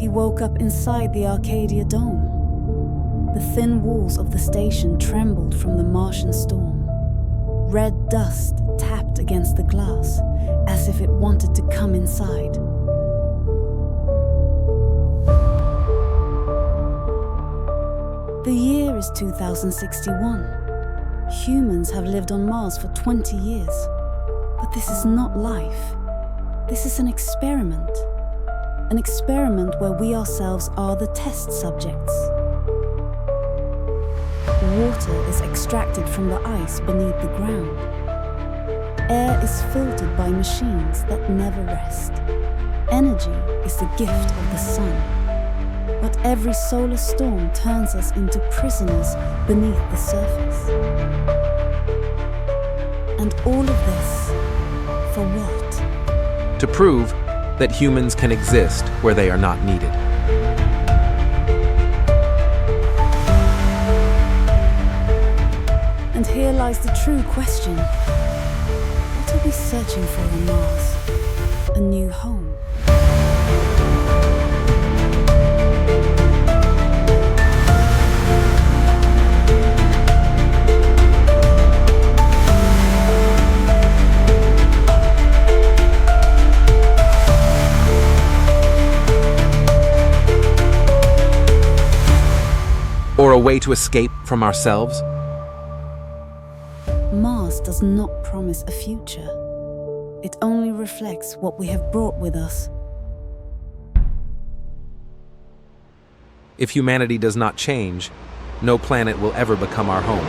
He woke up inside the Arcadia Dome. The thin walls of the station trembled from the Martian storm. Red dust tapped against the glass as if it wanted to come inside. The year is 2061. Humans have lived on Mars for 20 years. But this is not life. This is an experiment. An experiment where we ourselves are the test subjects. Water is extracted from the ice beneath the ground. Air is filtered by machines that never rest. Energy is the gift of the sun. But every solar storm turns us into prisoners beneath the surface. And all of this, for what? To prove that humans can exist where they are not needed. And here lies the true question What are we searching for on Mars? A new home. Or a way to escape from ourselves? Mars does not promise a future. It only reflects what we have brought with us. If humanity does not change, no planet will ever become our home.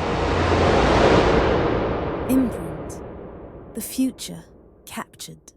Imprint. The future captured.